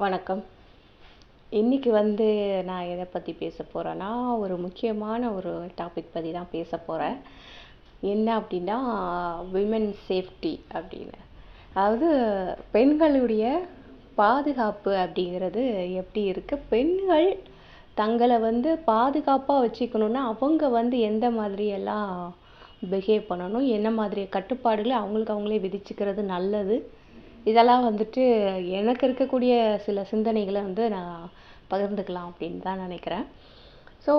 வணக்கம். இன்னைக்கு வந்து நான் எதை பற்றி பேச போகிறேன்னா ஒரு முக்கியமான ஒரு டாபிக் பற்றி தான் பேச போகிறேன் என்ன அப்படின்னா விமன் சேஃப்டி அப்படின்னு. அதாவது பெண்களுடைய பாதுகாப்பு அப்படிங்கிறது எப்படி இருக்குது பெண்கள் தங்களை வந்து பாதுகாப்பாக வச்சுக்கணுன்னா அவங்க வந்து எந்த மாதிரியெல்லாம் பிஹேவ் பண்ணணும்? என்ன மாதிரி கட்டுப்பாடுகளை அவங்களுக்கு அவங்களே விதிச்சுக்கிறது நல்லது? இதெல்லாம் வந்துட்டு எனக்கு இருக்கக்கூடிய சில சிந்தனைகளை வந்து நான் பகிர்ந்துக்கலாம் அப்படின்னு தான் நினைக்கிறேன். ஸோ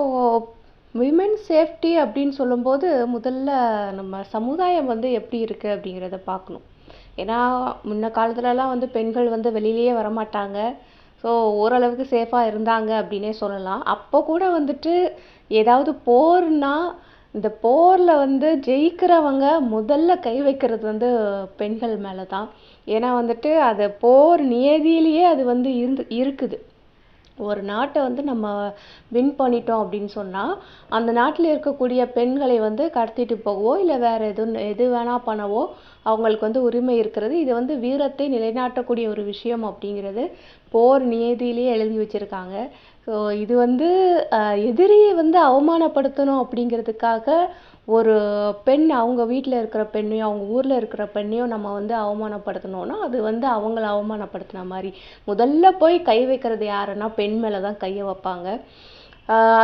விமன் சேஃப்டி அப்படின்னு சொல்லும்போது முதல்ல நம்ம சமுதாயம் வந்து எப்படி இருக்குது அப்படிங்கிறத பார்க்கணும். ஏன்னா முன்ன காலத்துலலாம் வந்து பெண்கள் வந்து வெளியிலேயே வரமாட்டாங்க. ஸோ ஓரளவுக்கு சேஃபாக இருந்தாங்க அப்படின்னே சொல்லலாம். அப்போ கூட வந்துட்டு ஏதாவது போர்னால் இந்த போரில் வந்து ஜெயிக்கிறவங்க முதல்ல கை வைக்கிறது வந்து பெண்கள் மேலே தான் ஏன்னா வந்துட்டு அது போர் நியதியிலேயே அது வந்து இருந்து இருக்குது. ஒரு நாட்டை வந்து நம்ம வின் பண்ணிட்டோம் அப்படின்னு சொன்னால் அந்த நாட்டில் இருக்கக்கூடிய பெண்களை வந்து கடத்திட்டு போகவோ இல்லை வேறு எது எது வேணால் பண்ணவோ அவங்களுக்கு வந்து உரிமை இருக்கிறது. இது வந்து வீரத்தை நிலைநாட்டக்கூடிய ஒரு விஷயம் அப்படிங்கிறது போர் நியதியிலேயே எழுதி வச்சுருக்காங்க. ஸோ இது வந்து எதிரியை வந்து அவமானப்படுத்தணும் அப்படிங்கிறதுக்காக ஒரு பெண் அவங்க வீட்டில் இருக்கிற பெண்ணையும் அவங்க ஊரில் இருக்கிற பெண்ணையும் நம்ம வந்து அவமானப்படுத்தினோன்னா அது வந்து அவங்கள அவமானப்படுத்தின மாதிரி. முதல்ல போய் கை வைக்கிறது யாருன்னா பெண் மேலே தான் கையை வைப்பாங்க.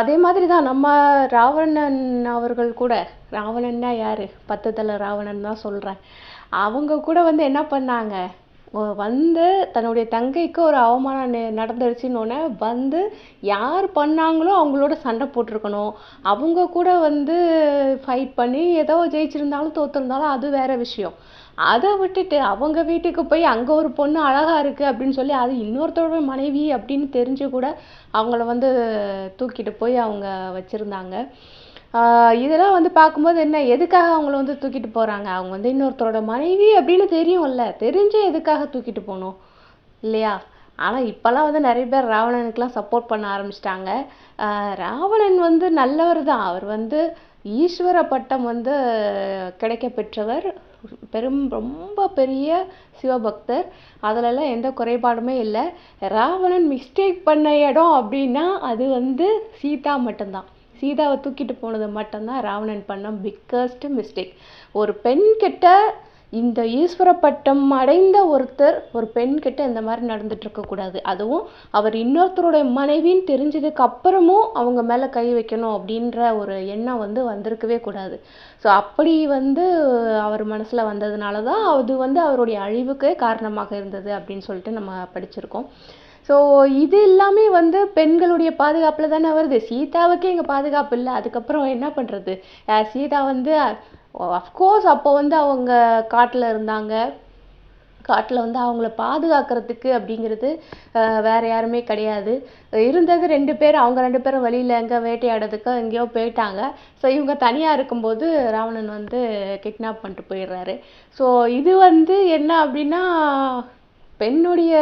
அதே மாதிரி தான் நம்ம ராவணன் அவர்கள் கூட ராவணன்னா யார்? பத்து தலை ராவணன் தான் சொல்கிறேன் அவங்க கூட வந்து என்ன பண்ணாங்க? வந்து தன்னுடைய தங்கைக்கு ஒரு அவமானம் நடந்துருச்சுன்னொன்னே வந்து யார் பண்ணாங்களோ அவங்களோட சண்டை போட்டிருக்கணும். அவங்க கூட வந்து ஃபைட் பண்ணி ஏதோ ஜெயிச்சிருந்தாலும் தோற்றுருந்தாலும் அது வேற விஷயம். அதை விட்டுட்டு அவங்க வீட்டுக்கு போய் அங்கே ஒரு பொண்ணு அழகாக இருக்குது அப்படின்னு சொல்லி அது இன்னொருத்தரோட மனைவி அப்படின்னு தெரிஞ்சு கூட அவங்கள வந்து தூக்கிட்டு போய் அவங்க வச்சுருந்தாங்க. இதெல்லாம் வந்து பார்க்கும்போது என்ன எதுக்காக அவங்கள வந்து தூக்கிட்டு போகிறாங்க அவங்க வந்து இன்னொருத்தரோட மனைவி அப்படின்னு தெரியும்ல. தெரிஞ்சு எதுக்காக தூக்கிட்டு போகணும்? இல்லையா? ஆனால் இப்போல்லாம் வந்து நிறைய பேர் ராவணனுக்கெலாம் சப்போர்ட் பண்ண ஆரம்பிச்சிட்டாங்க. ராவணன் வந்து நல்லவர் தான். அவர் வந்து ஈஸ்வர பட்டம் வந்து கிடைக்க பெற்றவர். பெரும் ரொம்ப பெரிய சிவபக்தர். அதிலெல்லாம் எந்த குறைபாடுமே இல்லை. ராவணன் மிஸ்டேக் பண்ண இடம் அப்படின்னா அது வந்து சீதா மட்டும்தான். சீதாவை தூக்கிட்டு போனது மட்டும்தான் ராவணன் பண்ண பிக்கஸ்ட் மிஸ்டேக் ஒரு பெண் கிட்ட இந்த ஈஸ்வர பட்டம் அடைந்த ஒருத்தர் ஒரு பெண் கிட்ட இந்த மாதிரி நடந்துட்டு இருக்கக்கூடாது அதுவும் அவர் இன்னொருத்தருடைய மனைவின்னு தெரிஞ்சதுக்கு அப்புறமும் அவங்க மேலே கை வைக்கணும் அப்படின்ற ஒரு எண்ணம் வந்து வந்திருக்கவே கூடாது. ஸோ அப்படி வந்து அவர் மனசில் வந்ததுனால தான் அது வந்து அவருடைய அழிவுக்கே காரணமாக இருந்தது அப்படின்னு சொல்லிட்டு நம்ம படிச்சிருக்கோம். ஸோ இது எல்லாமே வந்து பெண்களுடைய பாதுகாப்பில் தானே வருது. சீதாவுக்கே இங்கே பாதுகாப்பு இல்லை. அதுக்கப்புறம் என்ன பண்ணுறது சீதா வந்து அஃப்கோர்ஸ் அப்போ வந்து அவங்க காட்டில் இருந்தாங்க. காட்டில் வந்து அவங்கள பாதுகாக்கிறதுக்கு அப்படிங்கிறது வேறு யாருமே கிடையாது. இருந்தது ரெண்டு பேர். அவங்க ரெண்டு பேரும் வழியில் எங்கே வேட்டையாடுறதுக்கோ எங்கேயோ போயிட்டாங்க. ஸோ இவங்க தனியாக இருக்கும்போது ராவணன் வந்து கிட்னாப் பண்ணிட்டு போயிடுறாரு. ஸோ இது வந்து என்ன அப்படின்னா பெண்ணுடைய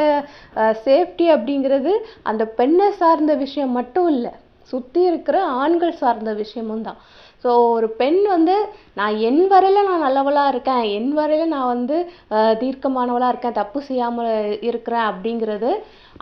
சேஃப்டி அப்படிங்கிறது அந்த பெண்ணை சார்ந்த விஷயம் மட்டும் இல்லை. சுற்றி இருக்கிற ஆண்கள் சார்ந்த விஷயமும் தான். ஸோ ஒரு பெண் வந்து நான் என் வரையில் நான் நல்லவளாக இருக்கேன் என் வரையில் நான் வந்து தீர்க்கமானவளாக இருக்கேன் தப்பு செய்யாமல் இருக்கிறேன் அப்படிங்கிறது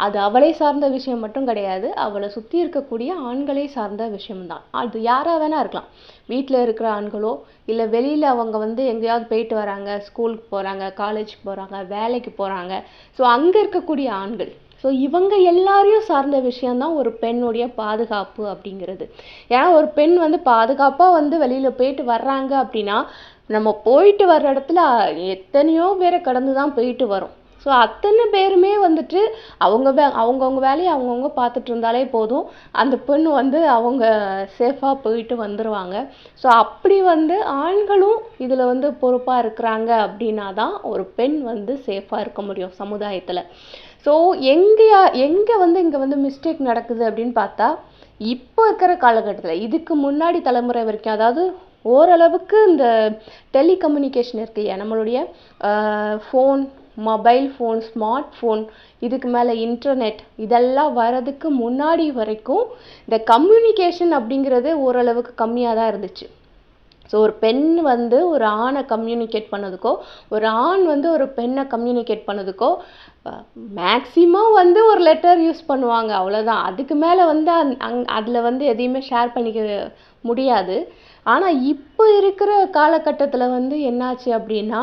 அது அவளை சார்ந்த விஷயம் மட்டும் கிடையாது. அவளை சுற்றி இருக்கக்கூடிய ஆண்களை சார்ந்த விஷயம்தான். அது யாராக வேணா இருக்கலாம். வீட்டில் இருக்கிற ஆண்களோ இல்லை வெளியில் அவங்க வந்து எங்கேயாவது போயிட்டு வராங்க ஸ்கூலுக்கு போகிறாங்க காலேஜுக்கு போகிறாங்க வேலைக்கு போகிறாங்க ஸோ அங்கே இருக்கக்கூடிய ஆண்கள் ஸோ இவங்க எல்லாரையும் சார்ந்த விஷயந்தான் ஒரு பெண்ணுடைய பாதுகாப்பு அப்படிங்கிறது. ஏன்னா ஒரு பெண் வந்து பாதுகாப்பாக வந்து வெளியில் போயிட்டு வர்றாங்க அப்படின்னா நம்ம போயிட்டு வர்ற இடத்துல எத்தனையோ பேரை கடந்து தான் போயிட்டு வரோம். ஸோ அத்தனை பேருமே வந்துட்டு அவங்க வே அவங்கவுங்க வேலையை அவங்கவுங்க பார்த்துட்டு இருந்தாலே போதும். அந்த பெண் வந்து அவங்க சேஃபாக போயிட்டு வந்துடுவாங்க ஸோ அப்படி வந்து ஆண்களும் இதில் வந்து பொறுப்பாக இருக்கிறாங்க அப்படின்னா தான் ஒரு பெண் வந்து சேஃபாக இருக்க முடியும் சமுதாயத்தில். ஸோ எங்கேயா எங்கே வந்து இங்கே வந்து மிஸ்டேக் நடக்குது அப்படின்னு பார்த்தா இப்போ இருக்கிற காலகட்டத்தில் இதுக்கு முன்னாடி தலைமுறை வரைக்கும் அதாவது ஓரளவுக்கு இந்த டெலிகம்யூனிகேஷன் இருக்கு இல்லையா நம்மளுடைய phone mobile phone smart phone இதுக்கு மேலே இன்டர்நெட் இதெல்லாம் வரதுக்கு முன்னாடி வரைக்கும் இந்த கம்யூனிகேஷன் அப்படிங்கிறது ஓரளவுக்கு கம்மியாக தான் இருந்துச்சு. ஸோ ஒரு பெண் வந்து ஒரு ஆணை கம்யூனிகேட் பண்ணதுக்கோ ஒரு ஆண் வந்து ஒரு பெண்ணை கம்யூனிகேட் பண்ணதுக்கோ மேக்ஸிமம் வந்து ஒரு லெட்டர் யூஸ் பண்ணுவாங்க அவ்வளோதான் அதுக்கு மேலே வந்து அந் அங் அதில் வந்து எதையுமே ஷேர் பண்ணிக்க முடியாது. ஆனால் இப்போ இருக்கிற காலகட்டத்தில் வந்து என்னாச்சு அப்படின்னா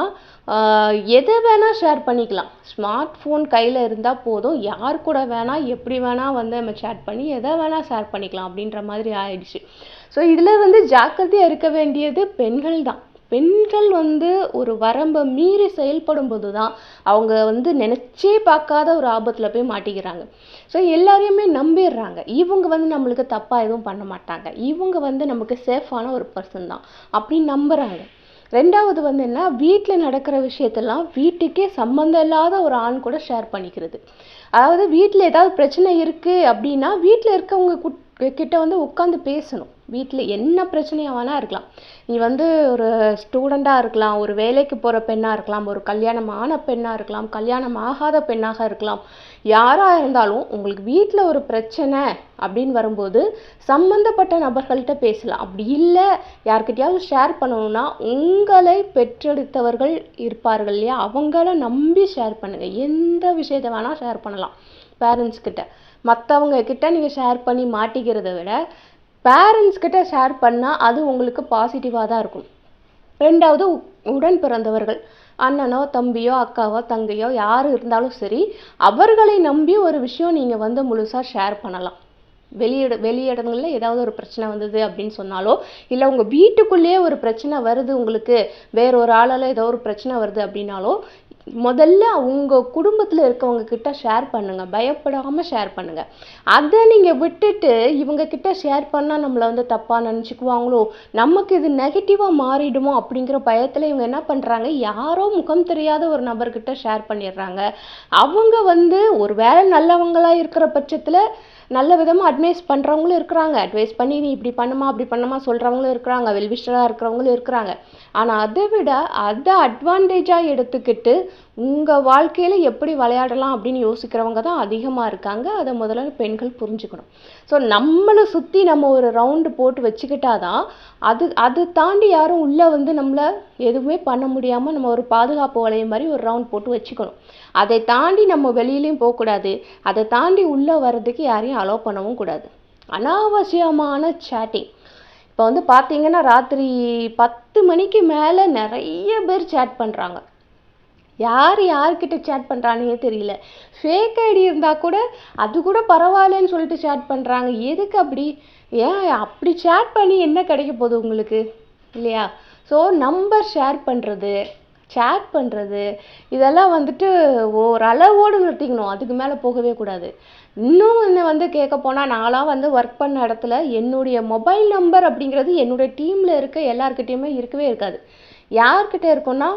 எதை வேணால் ஷேர் பண்ணிக்கலாம். ஸ்மார்ட் ஃபோன் கையில் இருந்தால் போதும். யார் கூட வேணால் எப்படி வேணால் வந்து நம்ம சேட் பண்ணி எதை வேணால் ஷேர் பண்ணிக்கலாம் அப்படின்ற மாதிரி ஆயிடுச்சு. ஸோ இதில் வந்து ஜாக்கிரதையாக இருக்க வேண்டியது பெண்கள் தான். பெண்கள் வந்து ஒரு வரம்பை மீறி செயல்படும் போது தான் அவங்க வந்து நினச்சே பார்க்காத ஒரு ஆபத்தில் போய் மாட்டிக்கிறாங்க. ஸோ எல்லாரையுமே நம்பிடுறாங்க. இவங்க வந்து நம்மளுக்கு தப்பாக எதுவும் பண்ண மாட்டாங்க. இவங்க வந்து நமக்கு சேஃபான ஒரு பர்சன் தான் அப்படின்னு நம்புகிறாங்க ரெண்டாவது வந்து என்ன? வீட்டில் நடக்கிற விஷயத்தெல்லாம் வீட்டுக்கே சம்மந்தம் இல்லாத ஒரு ஆண் கூட ஷேர் பண்ணிக்கிறது. அதாவது வீட்டில் ஏதாவது பிரச்சனை இருக்குது அப்படின்னா வீட்டில் இருக்கவங்க குட் கிட்ட வந்து உட்காந்து பேசணும். வீட்டில் என்ன பிரச்சனையாக வேணால் இருக்கலாம். நீ வந்து ஒரு ஸ்டூடெண்ட்டாக இருக்கலாம் ஒரு வேலைக்கு போகிற பெண்ணாக இருக்கலாம் ஒரு கல்யாணம் ஆன பெண்ணாக இருக்கலாம் கல்யாணம் ஆகாத பெண்ணாக இருக்கலாம். யாராக இருந்தாலும் உங்களுக்கு வீட்டில் ஒரு பிரச்சனை அப்படின்னு வரும்போது சம்மந்தப்பட்ட நபர்கள்ட்ட பேசலாம். அப்படி இல்லை யார்கிட்டயாவது ஷேர் பண்ணணும்னா உங்களை பெற்றெடுத்தவர்கள் இருப்பார்கள் இல்லையா? அவங்கள நம்பி ஷேர் பண்ணுங்கள் எந்த விஷயத்தை வேணால் ஷேர் பண்ணலாம். பேரண்ட்ஸ்கிட்ட மற்றவங்க கிட்ட நீங்கள் ஷேர் பண்ணி மாட்டிக்கிறத விட பேரண்ட்ஸ் கிட்ட ஷேர் பண்ணால் அது உங்களுக்கு பாசிட்டிவாக தான் இருக்கும். ரெண்டாவது உடன் பிறந்தவர்கள். அண்ணனோ தம்பியோ அக்காவோ தங்கையோ யார் இருந்தாலும் சரி அவர்களை நம்பி ஒரு விஷயம் நீங்கள் வந்து முழுசாக ஷேர் பண்ணலாம். வெளியிட வெளியிடங்களில் ஏதாவது ஒரு பிரச்சனை வந்தது அப்படின்னு சொன்னாலோ இல்லை உங்கள் வீட்டுக்குள்ளேயே ஒரு பிரச்சனை வருது உங்களுக்கு வேற ஒரு ஆளால் ஏதோ ஒரு பிரச்சனை வருது அப்படின்னாலோ முதல்ல உங்கள் குடும்பத்தில் இருக்கவங்க கிட்ட ஷேர் பண்ணுங்கள் பயப்படாமல் ஷேர் பண்ணுங்கள் அதை நீங்கள் விட்டுட்டு இவங்கக்கிட்ட ஷேர் பண்ணால் நம்மளை வந்து தப்பாக நினச்சிக்குவாங்களோ? நமக்கு இது நெகட்டிவாக மாறிடுமோ? அப்படிங்கிற பயத்தில் இவங்க என்ன பண்ணுறாங்க யாரோ முகம் தெரியாத ஒரு நபர்கிட்ட ஷேர் பண்ணிடுறாங்க. அவங்க வந்து ஒரு வேளை நல்லவங்களாக இருக்கிற பட்சத்தில் நல்ல விதமாக அட்வைஸ் பண்ணுறவங்களும் இருக்கிறாங்க. அட்வைஸ் பண்ணி நீ இப்படி பண்ணுமா அப்படி பண்ணுமா சொல்கிறவங்களும் இருக்கிறாங்க. வெல்விஷராக இருக்கிறவங்களும் இருக்கிறாங்க. ஆனால் அதை விட அதை அட்வான்டேஜாக எடுத்துக்கிட்டு உங்கள் வாழ்க்கையில் எப்படி விளையாடலாம் அப்படின்னு யோசிக்கிறவங்க தான் அதிகமாக இருக்காங்க. அதை முதல்ல பெண்கள் புரிஞ்சுக்கணும். ஸோ நம்மளை சுற்றி நம்ம ஒரு ரவுண்டு போட்டு வச்சுக்கிட்டா தான் அது அது தாண்டி யாரும் உள்ளே வந்து நம்மளை எதுவுமே பண்ண முடியாமல் நம்ம ஒரு பாதுகாப்பு வளையம் மாதிரி ஒரு ரவுண்ட் போட்டு வச்சுக்கணும். அதை தாண்டி நம்ம வெளியிலையும் போகக்கூடாது. அதை தாண்டி உள்ளே வர்றதுக்கு யாரையும் அலோவ் பண்ணவும் கூடாது. அனாவசியமான சேட்டிங் இப்போ வந்து பார்த்தீங்கன்னா ராத்திரி பத்து மணிக்கு மேலே நிறைய பேர் சேட் பண்ணுறாங்க யார் யார்கிட்ட சேட் பண்ணுறானே தெரியல. ஃபேக் ஐடி இருந்தால் கூட அது கூட பரவாயில்லன்னு சொல்லிட்டு சேட் பண்ணுறாங்க எதுக்கு அப்படி? ஏன் அப்படி சேட் பண்ணி என்ன கிடைக்க போகுது உங்களுக்கு? இல்லையா? ஸோ நம்பர் ஷேர் பண்ணுறது சேட் பண்ணுறது இதெல்லாம் வந்துட்டு ஓரளவோடு நிறுத்திக்கணும். அதுக்கு மேலே போகவே கூடாது. இன்னும் என்ன வந்து கேட்க போனால் நான்லாம் வந்து ஒர்க் பண்ண இடத்துல என்னுடைய மொபைல் நம்பர் அப்படிங்கிறது என்னுடைய டீமில் இருக்க எல்லாருக்கிட்டேயுமே இருக்கவே இருக்காது. யார்கிட்ட இருக்குன்னா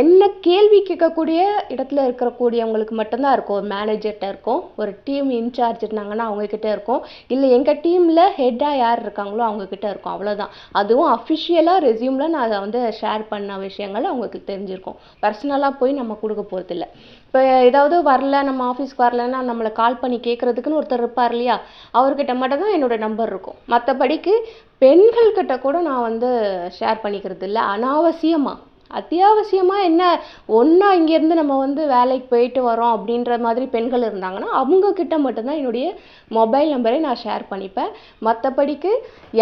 என்ன கேள்வி கேட்கக்கூடிய இடத்துல இருக்கக்கூடியவங்களுக்கு மட்டும்தான் இருக்கும். ஒரு மேனேஜர்கிட்ட இருக்கும். ஒரு டீம் இன்சார்ஜ் இருந்தாங்கன்னா அவங்கக்கிட்ட இருக்கும். இல்லை எங்கள் டீமில் ஹெட்டாக யார் இருக்காங்களோ அவங்கக்கிட்ட இருக்கும். அவ்வளோதான் அதுவும் அஃபிஷியலாக ரெஸ்யூமில் நான் அதை வந்து ஷேர் பண்ண விஷயங்கள் அவங்களுக்கு தெரிஞ்சிருக்கும். பர்சனலாக போய் நம்ம கொடுக்க போகிறதில்ல இப்போ ஏதாவது வரல நம்ம ஆஃபீஸ்க்கு வரலன்னா நம்மளை கால் பண்ணி கேட்குறதுக்குன்னு ஒருத்தர் இருப்பார் இல்லையா? அவர்கிட்ட மட்டும் தான் என்னோடய நம்பர் இருக்கும். மற்றபடிக்கு பெண்கள்கிட்ட கூட நான் வந்து ஷேர் பண்ணிக்கிறது இல்லை அனாவசியமாக அத்தியாவசியமாக என்ன? ஒன்றா இங்கேருந்து நம்ம வந்து வேலைக்கு போயிட்டு வரோம் அப்படின்ற மாதிரி பெண்கள் இருந்தாங்கன்னா அவங்க கிட்ட மட்டும்தான் என்னுடைய மொபைல் நம்பரை நான் ஷேர் பண்ணிப்பேன். மற்றபடிக்கு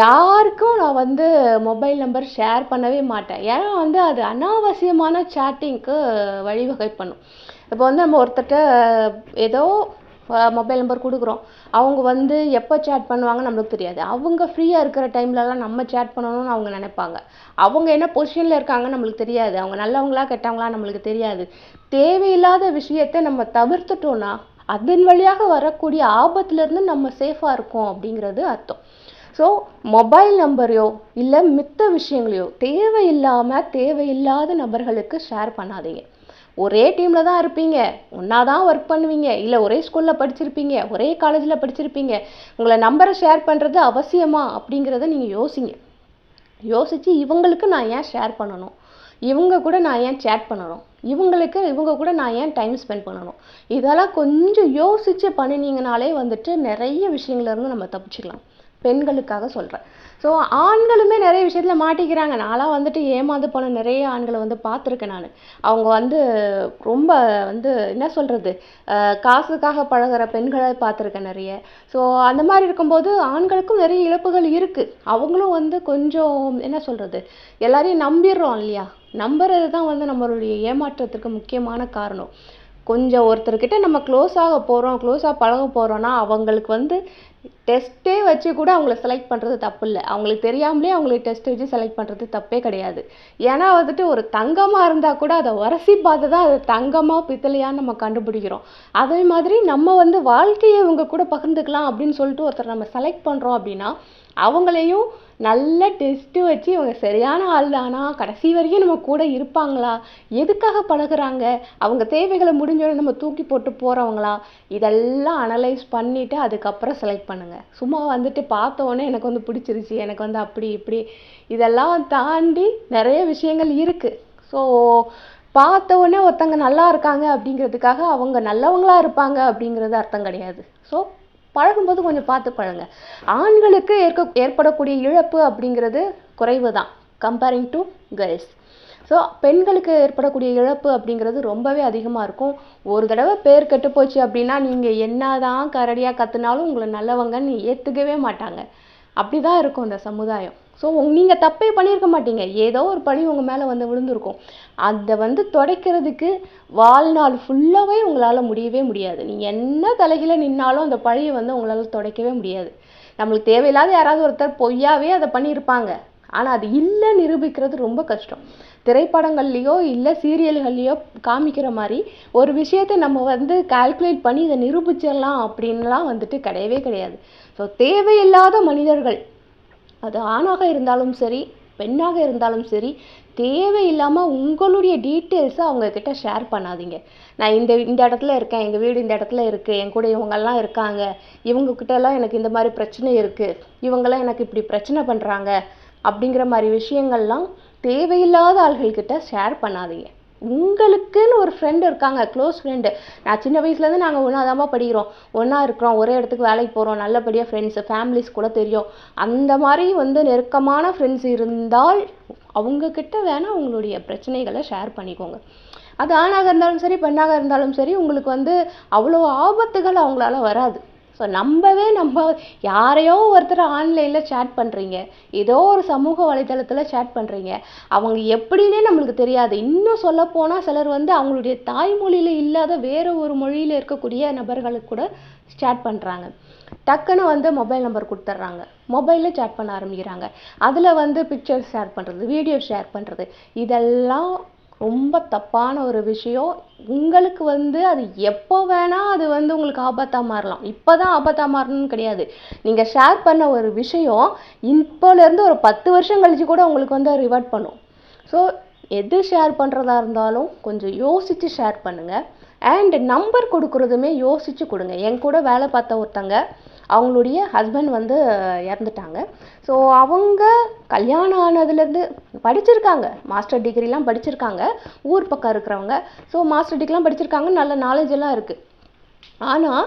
யாருக்கும் நான் வந்து மொபைல் நம்பர் ஷேர் பண்ணவே மாட்டேன். ஏன்னா வந்து அது அனாவசியமான சேட்டிங்க்கு வழிவகை பண்ணும் இப்போ வந்து நம்ம ஒருத்தர்கிட்ட ஏதோ மொபைல் நம்பர் கொடுக்குறோம். அவங்க வந்து எப்போ சேட் பண்ணுவாங்க நம்மளுக்கு தெரியாது. அவங்க ஃப்ரீயாக இருக்கிற டைம்லலாம் நம்ம சேட் பண்ணணும்னு அவங்க நினைப்பாங்க. அவங்க என்ன பொசிஷனில் இருக்காங்க நம்மளுக்கு தெரியாது. அவங்க நல்லவங்களா கெட்டவங்களா நம்மளுக்கு தெரியாது. தேவையில்லாத விஷயத்தை நம்ம தவிர்த்துட்டோம்னா அதன் வழியாக வரக்கூடிய ஆபத்துலேருந்து நம்ம சேஃபாக இருக்கோம் அப்படிங்கிறது அர்த்தம். ஸோ மொபைல் நம்பரையோ இல்லை மித்த விஷயங்களையோ தேவையில்லாமல் தேவையில்லாத நபர்களுக்கு ஷேர் பண்ணாதீங்க. ஒரே டீமில் தான் இருப்பீங்க. ஒன்றா தான் ஒர்க் பண்ணுவீங்க. இல்லை ஒரே ஸ்கூலில் படிச்சிருப்பீங்க. ஒரே காலேஜில் படிச்சிருப்பீங்க. உங்களை நம்பரை ஷேர் பண்ணுறது அவசியமா? அப்படிங்கிறத நீங்கள் யோசிங்க. யோசித்து இவங்களுக்கு நான் ஏன் ஷேர் பண்ணணும்? இவங்க கூட நான் ஏன் சேட் பண்ணணும்? இவங்களுக்கு இவங்க கூட நான் ஏன் டைம் ஸ்பெண்ட் பண்ணணும்? இதெல்லாம் கொஞ்சம் யோசித்து பண்ணினீங்கனாலே வந்துட்டு நிறைய விஷயங்கள்லேருந்து நம்ம தப்பிச்சுக்கலாம். பெண்களுக்காக சொல்கிறேன் ஸோ ஆண்களுமே நிறைய விஷயத்தில் மாட்டிக்கிறாங்க. நான்லாம் வந்துட்டு ஏமாந்து போன நிறைய ஆண்களை வந்து பார்த்துருக்கேன் நான். அவங்க வந்து ரொம்ப வந்து என்ன சொல்கிறது காசுக்காக பழகுற பெண்களை பார்த்துருக்கேன் நிறைய. ஸோ அந்த மாதிரி இருக்கும்போது ஆண்களுக்கும் நிறைய இழப்புகள் இருக்குது அவங்களும் வந்து கொஞ்சம் என்ன சொல்கிறது எல்லாரையும் நம்பிடுறோம் இல்லையா? நம்புறது தான் வந்து நம்மளுடைய ஏமாற்றத்துக்கு முக்கியமான காரணம். கொஞ்சம் ஒருத்தர்கிட்ட நம்ம க்ளோஸ் ஆக போகிறோம் க்ளோஸாக பழக போகிறோன்னா அவங்களுக்கு வந்து டெஸ்ட்டே வச்சு கூட அவங்கள செலக்ட் பண்ணுறது தப்பு இல்லை அவங்களுக்கு தெரியாமலே அவங்களுக்கு டெஸ்ட் வச்சு செலக்ட் பண்ணுறது தப்பே கிடையாது. ஏன்னா வந்துட்டு ஒரு தங்கமாக இருந்தால் கூட அதை உரசி பார்த்து தான் அது தங்கமாக பித்தளையான்னு நம்ம கண்டுபிடிக்கிறோம். அதே மாதிரி நம்ம வந்து வாழ்க்கையை இவங்க கூட பகிர்ந்துக்கலாம் அப்படின்னு சொல்லிட்டு ஒருத்தர் நம்ம செலக்ட் பண்ணுறோம் அப்படின்னா அவங்களையும் நல்ல டெஸ்ட்டு வச்சு இவங்க சரியான ஆள் தானா கடைசி வரைக்கும் நம்ம கூட இருப்பாங்களா? எதுக்காக பழகுறாங்க? அவங்க தேவைகளை முடிஞ்சோட நம்ம தூக்கி போட்டு போகிறவங்களா இதெல்லாம் அனலைஸ் பண்ணிவிட்டு அதுக்கப்புறம் செலக்ட் பண்ணுங்கள் சும்மா வந்துட்டு பார்த்தோன்னே எனக்கு வந்து பிடிச்சிருச்சு எனக்கு வந்து அப்படி இப்படி. இதெல்லாம் தாண்டி நிறைய விஷயங்கள் இருக்குது ஸோ பார்த்த உடனே ஒருத்தங்க நல்லா இருக்காங்க அப்படிங்கிறதுக்காக அவங்க நல்லவங்களாக இருப்பாங்க அப்படிங்கிறது அர்த்தம் கிடையாது. ஸோ பழகும்போது கொஞ்சம் பார்த்து பழங்க ஆண்களுக்கு ஏற்க ஏற்படக்கூடிய இழப்பு அப்படிங்கிறது குறைவு தான் கம்பேரிங் டு கேர்ள்ஸ் ஸோ பெண்களுக்கு ஏற்படக்கூடிய இழப்பு அப்படிங்கிறது ரொம்பவே அதிகமாக இருக்கும். ஒரு தடவை பேர் கெட்டு போச்சு அப்படின்னா நீங்கள் என்ன தான் கரடியாக கத்துனாலும் உங்களை நல்லவங்கன்னு ஏற்றுக்கவே மாட்டாங்க. அப்படி தான் இருக்கும் இந்த சமுதாயம். ஸோ நீங்கள் தப்பே பண்ணியிருக்க மாட்டீங்க. ஏதோ ஒரு பழி உங்கள் மேலே வந்து விழுந்திருக்கும். அதை வந்து துடைக்கிறதுக்கு வாழ்நாள் ஃபுல்லாகவே உங்களால் முடியவே முடியாது. நீங்கள் என்ன தலைகில நின்னாலும் அந்த பழியை வந்து உங்களால் துடைக்கவே முடியாது. நம்மளுக்கு தேவையில்லாத யாராவது ஒருத்தர் பொய்யாவே அதை பண்ணியிருப்பாங்க. ஆனால் அது இல்லை நிரூபிக்கிறது ரொம்ப கஷ்டம். திரைப்படங்கள்லையோ இல்லை சீரியல்கள்லையோ காமிக்கிற மாதிரி ஒரு விஷயத்தை நம்ம வந்து கால்குலேட் பண்ணி இதை நிரூபிச்சிடலாம் அப்படின்லாம் வந்துட்டு கிடையவே கிடையாது. ஸோ தேவையில்லாத மனிதர்கள் அது ஆணாக இருந்தாலும் சரி பெண்ணாக இருந்தாலும் சரி தேவையில்லாமல் உங்களுடைய டீட்டெயில்ஸை அவங்கக்கிட்ட ஷேர் பண்ணாதீங்க. நான் இந்த இந்த இடத்துல இருக்கேன் எங்கள் வீடு இந்த இடத்துல இருக்குது என் கூட இவங்கெல்லாம் இருக்காங்க இவங்கக்கிட்டலாம் எனக்கு இந்த மாதிரி பிரச்சனை இருக்குது இவங்கெல்லாம் எனக்கு இப்படி பிரச்சனை பண்ணுறாங்க அப்படிங்கிற மாதிரி விஷயங்கள்லாம் தேவையில்லாத ஆள்கள்கிட்ட ஷேர் பண்ணாதீங்க. உங்களுக்குன்னு ஒரு ஃப்ரெண்டு இருக்காங்க க்ளோஸ் ஃப்ரெண்டு நான் சின்ன வயசுலேருந்து நாங்கள் ஒன்றா படிக்கிறோம். ஒன்றா இருக்கிறோம் ஒரே இடத்துக்கு வேலைக்கு போகிறோம் நல்லபடியாக ஃப்ரெண்ட்ஸு ஃபேமிலிஸ் கூட தெரியும். அந்த மாதிரி வந்து நெருக்கமான ஃப்ரெண்ட்ஸ் இருந்தால் அவங்கக்கிட்ட வேணால் உங்களுடைய பிரச்சனைகளை ஷேர் பண்ணிக்கோங்க. அது ஆணாக இருந்தாலும் சரி பெண்ணாக இருந்தாலும் சரி உங்களுக்கு வந்து அவ்வளோ ஆபத்துகள் அவங்களால வராது. ஸோ நம்பவே நம்ப யாரையோ ஒருத்தர் ஆன்லைனில் சேட் பண்ணுறீங்க ஏதோ ஒரு சமூக வலைதளத்தில் சேட் பண்ணுறீங்க அவங்க எப்படின்னே நம்மளுக்கு தெரியாது. இன்னும் சொல்லப்போனால் சிலர் வந்து அவங்களுடைய தாய்மொழியில் இல்லாத வேறு ஒரு மொழியில் இருக்கக்கூடிய நபர்களுக்கு கூட சேட் பண்ணுறாங்க டக்குன்னு வந்து மொபைல் நம்பர் கொடுத்துட்றாங்க. மொபைலில் சேட் பண்ண ஆரம்பிக்கிறாங்க. அதில் வந்து பிக்சர்ஸ் ஷேர் பண்ணுறது வீடியோ ஷேர் பண்ணுறது இதெல்லாம் ரொம்ப தப்பான ஒரு விஷயம். உங்களுக்கு வந்து அது எப்போ வேணால் அது வந்து உங்களுக்கு ஆபத்தாக மாறலாம். இப்போ தான் ஆபத்தாக மாறணும்னு கிடையாது. நீங்கள் ஷேர் பண்ண ஒரு விஷயம் இப்போலேருந்து ஒரு பத்து வருஷம் கழித்து கூட உங்களுக்கு வந்து ரிவர்ட் பண்ணும். ஸோ எது ஷேர் பண்ணுறதா இருந்தாலும் கொஞ்சம் யோசித்து ஷேர் பண்ணுங்கள் அண்ட் நம்பர் கொடுக்குறதுமே யோசித்து கொடுங்க. என் கூட வேலை பார்த்த ஒருத்தங்க அவங்களுடைய ஹஸ்பண்ட் வந்து இறந்துட்டாங்க. ஸோ அவங்க கல்யாணம் ஆனதுலேருந்து படிச்சிருக்காங்க. மாஸ்டர் டிகிரிலாம் படிச்சிருக்காங்க. ஊர் பக்கம் இருக்கிறவங்க. ஸோ மாஸ்டர் டிகிரிலாம் படிச்சிருக்காங்க நல்ல நாலேஜ் எல்லாம் இருக்குது ஆனால்